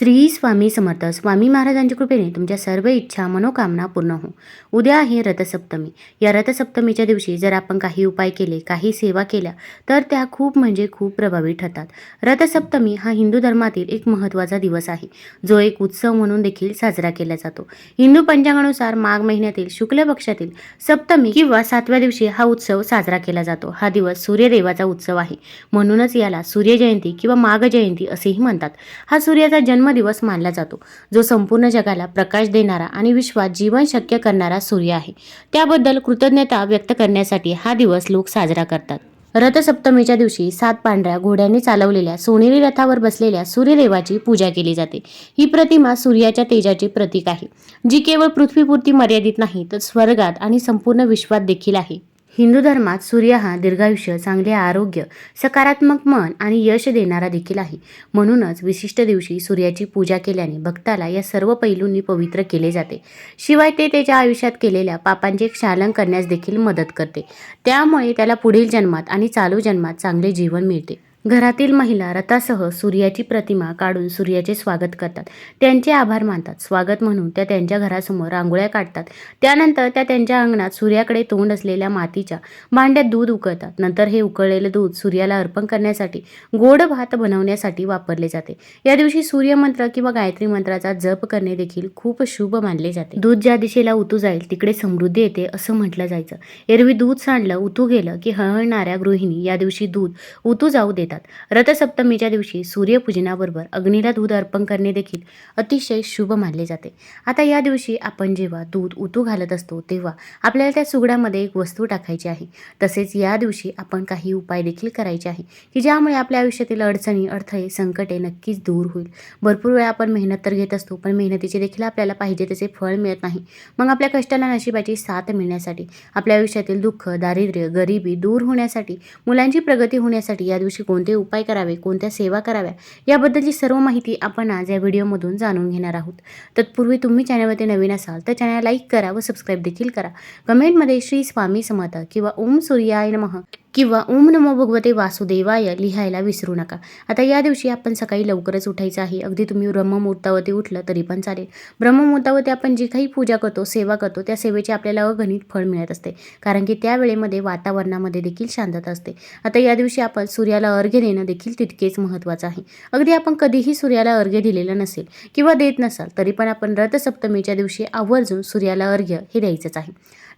श्री स्वामी समर्थ. स्वामी महाराजांच्या कृपेने तुमच्या सर्व इच्छा मनोकामना पूर्ण हो. उद्या आहे रथसप्तमी. या रथसप्तमीच्या दिवशी जर आपण काही उपाय केले काही सेवा केल्या तर त्या खूप म्हणजे खूप प्रभावी ठरतात. रथसप्तमी हा हिंदू धर्मातील एक महत्त्वाचा दिवस आहे. जो एक उत्सव म्हणून देखील साजरा केला जातो. हिंदू पंचांगानुसार माघ महिन्यातील शुक्ल पक्षातील सप्तमी किंवा सातव्या दिवशी हा उत्सव साजरा केला जातो. हा दिवस सूर्यदेवाचा उत्सव आहे. म्हणूनच याला सूर्यजयंती किंवा माघ जयंती असेही म्हणतात. हा सूर्याचा जन्म दिवस मानला जातो जो संपूर्ण जगाला प्रकाश देणारा आणि विश्वात जीवन शक्य करणारा सूर्य आहे. त्याबद्दल कृतज्ञता व्यक्त करण्यासाठी हा दिवस लोक साजरा करतात. रथसप्तमीच्या दिवशी सात पांढऱ्या घोड्यांनी चालवलेल्या सोनेरी रथावर बसलेल्या सूर्यदेवाची पूजा केली जाते. ही प्रतिमा सूर्याच्या तेजाचे प्रतीक आहे. जी केवळ पृथ्वीपुरती मर्यादित नाही तर स्वर्गात आणि संपूर्ण विश्वात देखील आहे. हिंदू धर्मात सूर्य हा दीर्घायुष्य चांगले आरोग्य सकारात्मक मन आणि यश देणारा देखील आहे. म्हणूनच विशिष्ट दिवशी सूर्याची पूजा केल्याने भक्ताला या सर्व पैलूंनी पवित्र केले जाते. शिवाय ते त्याच्या आयुष्यात केलेल्या पापांचे क्षालन करण्यास देखील मदत करते. त्यामुळे त्याला पुढील जन्मात आणि चालू जन्मात चांगले जीवन मिळते. घरातील महिला रथासह सूर्याची प्रतिमा काढून सूर्याचे स्वागत करतात. त्यांचे आभार मानतात. स्वागत म्हणून त्या त्यांच्या घरासमोर रांगोळ्या काढतात. त्यानंतर त्या त्यांच्या अंगणात सूर्याकडे तोंड असलेल्या मातीच्या भांड्यात दूध उकळतात. नंतर हे उकळलेलं दूध सूर्याला अर्पण करण्यासाठी गोड भात बनवण्यासाठी वापरले जाते. या दिवशी सूर्यमंत्र किंवा गायत्री मंत्राचा जप करणे देखील खूप शुभ मानले जाते. दूध ज्या दिशेला उतू जाईल तिकडे समृद्धी येते असं म्हटलं जायचं. एरवी दूध सांडलं उतू गेलं की हळहळणाऱ्या गृहिणी या दिवशी दूध उतू जाऊ देत देतात. रथसप्तमीच्या दिवशी सूर्यपूजनाबरोबर अग्नीला दूध अर्पण करणे देखील अतिशय शुभ मानले जाते. आता या दिवशी आपण जेव्हा दूध उतू घालत असतो तेव्हा आपल्याला त्या सुगडामध्ये एक वस्तू टाकायची आहे. तसेच या दिवशी आपण काही उपाय देखील करायचे आहे की ज्यामुळे आपल्या आयुष्यातील अडचणी अडथळे संकटे नक्कीच दूर होईल. भरपूर वेळा आपण मेहनत तर घेत असतो पण मेहनतीचे देखील आपल्याला पाहिजे तसे फळ मिळत नाही. मग आपल्या कष्टाला नशिबाची साथ मिळण्यासाठी आपल्या आयुष्यातील दुःख दारिद्र्य गरिबी दूर होण्यासाठी मुलांची प्रगती होण्यासाठी या दिवशी कोण कोणते उपाय करावे कोणत्या सेवा कराव्या याबद्दलची सर्व माहिती आपण आज या व्हिडिओमधून जाणून घेणार आहोत. तत्पूर्वी तुम्ही चॅनलवरती नवीन असाल तर चॅनल लाईक करा व सबस्क्राईब देखील करा. कमेंटमध्ये श्री स्वामी समर्थ किंवा ओम सूर्याय नमः किंवा ओम नमो भगवते वासुदेवाय लिहायला विसरू नका. आता या दिवशी आपण सकाळी लवकरच उठायचं आहे. अगदी तुम्ही ब्रह्ममुहूर्तावरती उठलं तरी पण चालेल. ब्रह्ममुहूर्तावरती आपण जी काही पूजा करतो सेवा करतो त्या सेवेचे आपल्याला अगणित फळ मिळत असते. कारण की त्या वेळेमध्ये वातावरणामध्ये देखील शांतता असते. आता या दिवशी आपण सूर्याला अर्घ्य देणं देखील तितकेच महत्त्वाचं आहे. अगदी आपण कधीही सूर्याला अर्घ्य दिलेलं नसेल किंवा देत नसाल तरी पण आपण रथसप्तमीच्या दिवशी आवर्जून सूर्याला अर्घ्य हे द्यायचंच आहे.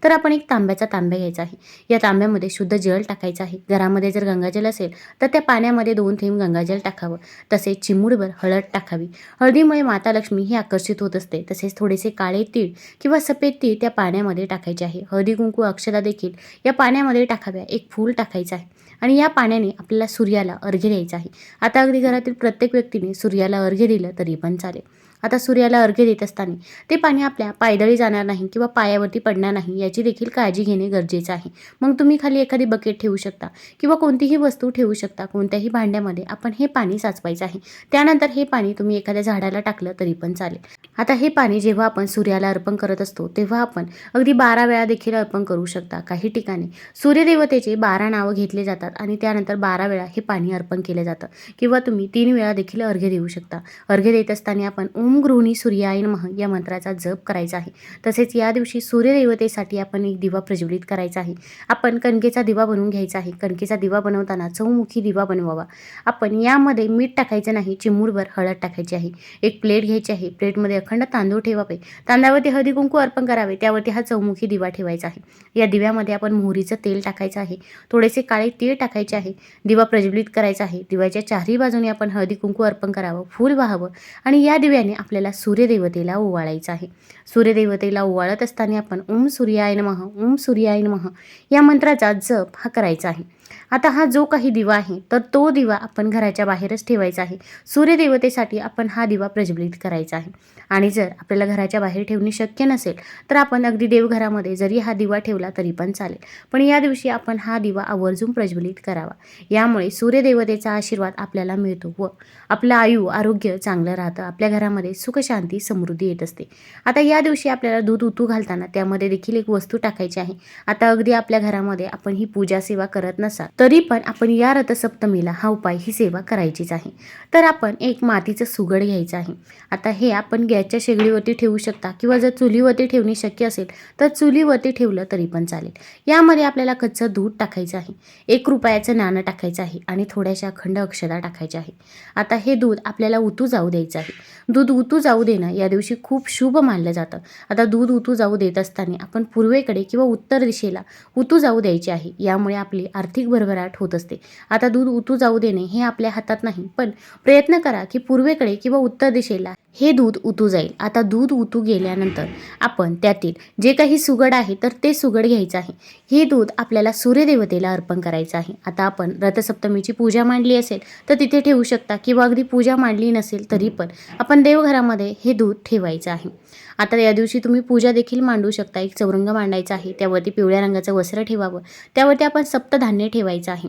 तर आपण एक तांब्याचा तांब्या घ्यायचा आहे. या तांब्यामध्ये शुद्ध जल टाकायचं आहे. घरामध्ये जर गंगाजल असेल तर त्या पाण्यामध्ये दोन थेंब गंगाजल टाकावं. तसेच चिमूडभर हळद टाकावी. हळदीमुळे माता लक्ष्मी ही आकर्षित होत असते. तसेच थोडेसे काळे तीळ किंवा सफेद तीळ त्या पाण्यामध्ये टाकायचे आहे. हळदी कुंकू अक्षता देखील या पाण्यामध्ये टाकाव्या. एक फूल टाकायचं आहे. आणि या पाण्याने आपल्याला सूर्याला अर्घ्य द्यायचं आहे. आता अगदी घरातील प्रत्येक व्यक्तीने सूर्याला अर्घ्य दिलं तरी पण चालेल. आता सूर्याला अर्घ्य देत असताना ते पाणी आपल्या पायदळी जाणार नाही किंवा पायावरती पडणार नाही याची देखील काळजी घेणे गरजेचं आहे. मग तुम्ही खाली एखादी बकेट ठेवू शकता किंवा कोणतीही वस्तू ठेवू शकता कोणत्याही भांड्यामध्ये आपण हे पाणी साचवायचं आहे. त्यानंतर हे पाणी तुम्ही एखाद्या झाडाला टाकलं तरी पण चालेल. आता हे पाणी जेव्हा आपण सूर्याला अर्पण करत असतो तेव्हा आपण अगदी बारा वेळा देखील अर्पण करू शकता काही ठिकाणी. सूर्यदेवतेचे बारा नावं घेतले जातात आणि त्यानंतर बारा वेळा हे पाणी अर्पण केलं जातं किंवा तुम्ही तीन वेळा देखील अर्घ्य देऊ शकता. अर्घ्य देत असताना आपण ओम गृहिणी सूर्याय नमः या मंत्राचा जप करायचा आहे. तसेच या दिवशी सूर्यदेवतेसाठी आपण एक दिवा प्रज्वलित करायचा आहे. आपण कणकेचा दिवा बनवून घ्यायचा आहे. कणकेचा दिवा बनवताना चौमुखी दिवा बनवावा. आपण यामध्ये मीठ टाकायचं नाही चिमूरभर हळद टाकायची आहे. एक प्लेट घ्यायची आहे. प्लेटमध्ये अखंड तांदूळ ठेवावे. तांदळावरती हळदी कुंकू अर्पण करावे. त्यावरती हा चौमुखी दिवा ठेवायचा आहे. या दिव्यामध्ये आपण मोहरीचं तेल टाकायचं आहे. थोडेसे काळे तीळ टाकायचे आहे. दिवा प्रज्वलित करायचा आहे. दिव्याच्या चारही बाजूने आपण हळदी कुंकू अर्पण करावं. फूल वाहावं. आणि या दिव्याने आपल्याला सूर्यदेवतेला ओवाळायचं आहे. सूर्यदेवतेला ओवाळत असताना आपण ओम सूर्याय नमः ओम सूर्याय नमः या मंत्राचा जप हा करायचा आहे. आता हा जो काही दिवा आहे तर तो दिवा आपण घराच्या बाहेरच ठेवायचा आहे. सूर्यदेवतेसाठी आपण हा दिवा प्रज्वलित करायचा आहे. आणि जर आपल्याला घराच्या बाहेर ठेवणे शक्य नसेल तर आपण अगदी देवघरामध्ये जरी हा दिवा ठेवला तरी पण चालेल. पण या दिवशी आपण हा दिवा आवर्जून प्रज्वलित करावा. यामुळे सूर्यदेवतेचा आशीर्वाद आपल्याला मिळतो व आपलं आयु आरोग्य चांगलं राहतं. आपल्या घरामध्ये सुखशांती समृद्धी येत असते. आता या दिवशी आपल्याला दूध उतू घालताना त्यामध्ये देखील एक वस्तू टाकायची आहे. आता अगदी आपल्या घरामध्ये आपण ही पूजा सेवा करत नसाल असाल. तरी पण आपण या रथसप्तमीला हा उपाय ही सेवा करायचीच आहे. तर आपण एक मातीचं सुगड घ्यायचं आहे. आता हे आपण गॅसच्या शेगडीवरती ठेवू शकता किंवा जर चुलीवरती ठेवणे शक्य असेल तर चुलीवरती ठेवलं तरी पण चालेल. यामध्ये आपल्याला कच्चं दूध टाकायचं आहे. एक रुपयाचं नाणं टाकायचं आहे आणि थोड्याशा अखंड अक्षदा टाकायच्या आहे आता हे दूध आपल्याला उतू जाऊ द्यायचं आहे. दूध उतू जाऊ देणं या दिवशी खूप शुभ मानलं जातं. आता दूध उतू जाऊ देत असताना आपण पूर्वेकडे किंवा उत्तर दिशेला उतू जाऊ द्यायचे आहे. यामुळे आपली आर्थिक भरभराट होत असते. आता दूध उतू जाऊ देणे हे आपल्या हातात नाही पण प्रयत्न करा की पूर्वेकडे किंवा उत्तर दिशेला हे दूध उतू जाईल. आता दूध उतू गेल्यानंतर आपण त्यातील जे काही सुगड आहे तर ते सुगड घ्यायचं आहे. हे दूध आपल्याला सूर्यदेवतेला अर्पण करायचं आहे. आता आपण रथसप्तमीची पूजा मांडली असेल तर तिथे ठेवू शकता किंवा अगदी पूजा मांडली नसेल तरी पण आपण देवघरामध्ये हे दूध ठेवायचं आहे. आता या दिवशी तुम्ही पूजा देखील मांडू शकता. एक चौरंग मांडायचा आहे त्यावरती पिवळ्या रंगाचं वस्त्र ठेवावं त्यावरती आपण सप्तधान्य ठेवायचं आहे.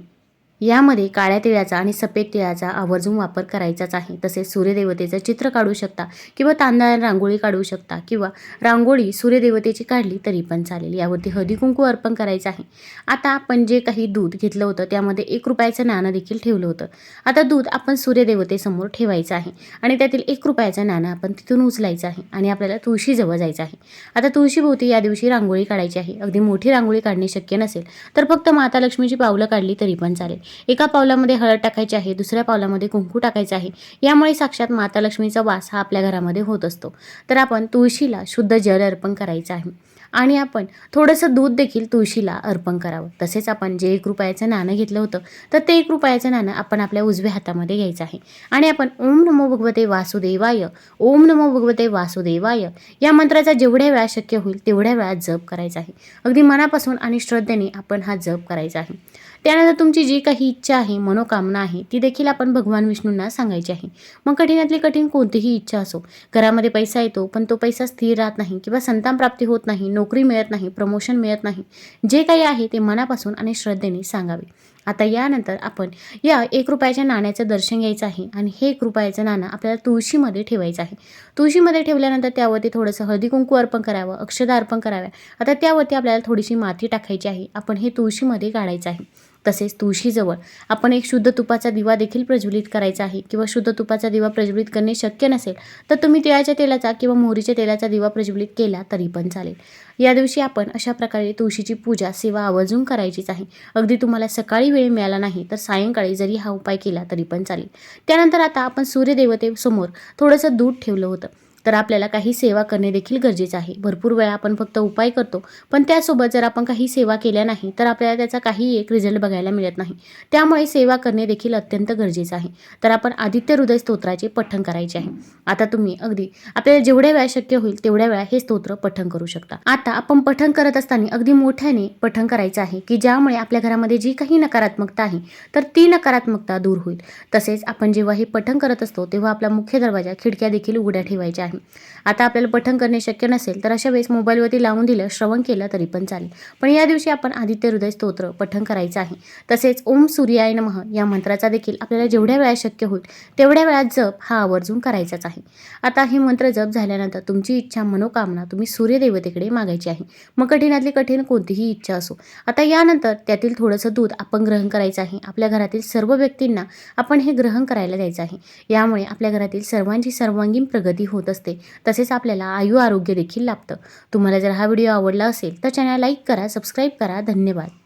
यामध्ये काळ्या तिळाचा आणि सफेद तिळाचा आवर्जून वापर करायचाच आहे. तसेच सूर्यदेवतेचं चित्र काढू शकता किंवा तांदळाने रांगोळी काढू शकता किंवा रांगोळी सूर्यदेवतेची काढली तरी पण चालेल. यावरती हळदी कुंकू अर्पण करायचं आहे. आता आपण जे काही दूध घेतलं होतं त्यामध्ये एक रुपयाचं नाणं देखील ठेवलं होतं. आता दूध आपण सूर्यदेवतेसमोर ठेवायचं आहे आणि त्यातील एक रुपयाचं नाणं आपण तिथून उचलायचं आहे आणि आपल्याला तुळशीजवळ जायचं आहे. आता तुळशीभोवती या दिवशी रांगोळी काढायची आहे. अगदी मोठी रांगोळी काढणे शक्य नसेल तर फक्त माता लक्ष्मीची पावलं काढली तरी पण चालेल. एका पावलामध्ये हळद टाकायची आहे दुसऱ्या पावलामध्ये कुंकू टाकायचं आहे. यामुळे साक्षात माता लक्ष्मीचा वास हा आपल्या घरामध्ये होत असतो. तर आपण तुळशीला शुद्ध जल अर्पण करायचं आहे. आणि आपण थोडंसं दूध देखील तुळशीला अर्पण करावं. तसेच आपण जे एक रुपयाचं नाणं घेतलं होतं तर ते एक रुपयाचं नाणं आपण आपल्या उजव्या हातामध्ये घ्यायचं आहे. आणि आपण ओम नमो भगवते वासुदेवाय ओम नमो भगवते वासुदेवाय या मंत्राचा जेवढ्या वेळा शक्य होईल तेवढ्या वेळा जप करायचा आहे. अगदी मनापासून आणि श्रद्धेने आपण हा जप करायचा आहे. त्यानंतर तुमची जी काही इच्छा आहे मनोकामना आहे ती देखील आपण भगवान विष्णूंना सांगायची आहे. मग कठीणातली कठीण कोणतीही इच्छा असो घरामध्ये पैसा येतो पण तो पैसा स्थिर राहत नाही किंवा संतान प्राप्ती होत नाही नोकरी मिळत नाही प्रमोशन मिळत नाही जे काही आहे ते मनापासून आणि श्रद्धेने सांगावे. आता यानंतर आपण या एक रुपयाच्या नाण्याचं दर्शन घ्यायचं आहे आणि हे एक रुपयाचं नाणं आपल्याला तुळशीमध्ये ठेवायचं आहे. तुळशीमध्ये ठेवल्यानंतर त्यावरती थोडंसं हळदी कुंकू अर्पण करावं अक्षदा अर्पण कराव्या. आता त्यावरती आपल्याला थोडीशी माती टाकायची आहे. आपण हे तुळशीमध्ये काढायचं आहे. तसेच तुळशीजवळ. आपण एक शुद्ध तुपाचा दिवा देखील प्रज्वलित करायचा आहे किंवा शुद्ध तुपाचा दिवा प्रज्वलित करणे शक्य नसेल तर तुम्ही तिळाच्या तेलाचा किंवा मोहरीच्या तेलाचा दिवा प्रज्वलित केला तरी पण चालेल. या दिवशी आपण अशा प्रकारे तुळशीची पूजा सेवा आवर्जून करायचीच आहे. अगदी तुम्हाला सकाळी वेळ मिळाला नाही तर सायंकाळी जरी हा उपाय केला तरी पण चालेल. त्यानंतर आता आपण सूर्यदेवतेसमोर थोडंसं दूध ठेवलं होतं. तर आपल्याला काही सेवा करणे देखील गरजेचं आहे. भरपूर वेळा आपण फक्त उपाय करतो पण त्यासोबत जर आपण काही सेवा केल्या नाही तर आपल्याला त्याचा काही एक रिझल्ट बघायला मिळत नाही. त्यामुळे सेवा करणे देखील अत्यंत गरजेचं आहे. तर आपण आदित्य हृदय स्तोत्राचे पठण करायचे आहे. आता तुम्ही अगदी आपल्याला जेवढ्या वेळा शक्य होईल तेवढ्या वेळा हे स्तोत्र पठण करू शकता. आता आपण पठण करत असताना अगदी मोठ्याने पठण करायचं आहे की ज्यामुळे आपल्या घरामध्ये जी काही नकारात्मकता आहे तर ती नकारात्मकता दूर होईल. तसेच आपण जेव्हा हे पठण करत असतो तेव्हा आपला मुख्य दरवाजा खिडक्या देखील उघड्या ठेवायच्या आहे. आता आपल्याला पठण करणे शक्य नसेल तर अशा वेळेस मोबाईलवरती लावून दिलं श्रवण केलं तरी पण चालेल. पण या दिवशी आपण आदित्य हृदय स्तोत्र पठण करायचं आहे. तसेच ओम सूर्याय नमः या मंत्राचा देखील आपल्याला जेवढ्या वेळा शक्य होईल तेवढ्या वेळात जप हा आवर्जून करायचाच आहे. आता हे मंत्र जप झाल्यानंतर तुमची इच्छा मनोकामना तुम्ही सूर्यदेवतेकडे मागायची आहे. मग कठीणातली कठीण कोणतीही इच्छा असो. आता यानंतर त्यातील थोडंसं दूध आपण ग्रहण करायचं आहे. आपल्या घरातील सर्व व्यक्तींना आपण हे ग्रहण करायला द्यायचं आहे. यामुळे आपल्या घरातील सर्वांची सर्वांगीण प्रगती होत असते. असते. तसेच आपल्याला आयु आरोग्य देखील लाभतं. तुम्हाला जर हा व्हिडिओ आवडला असेल तर चॅनल लाईक करा सबस्क्राईब करा. धन्यवाद.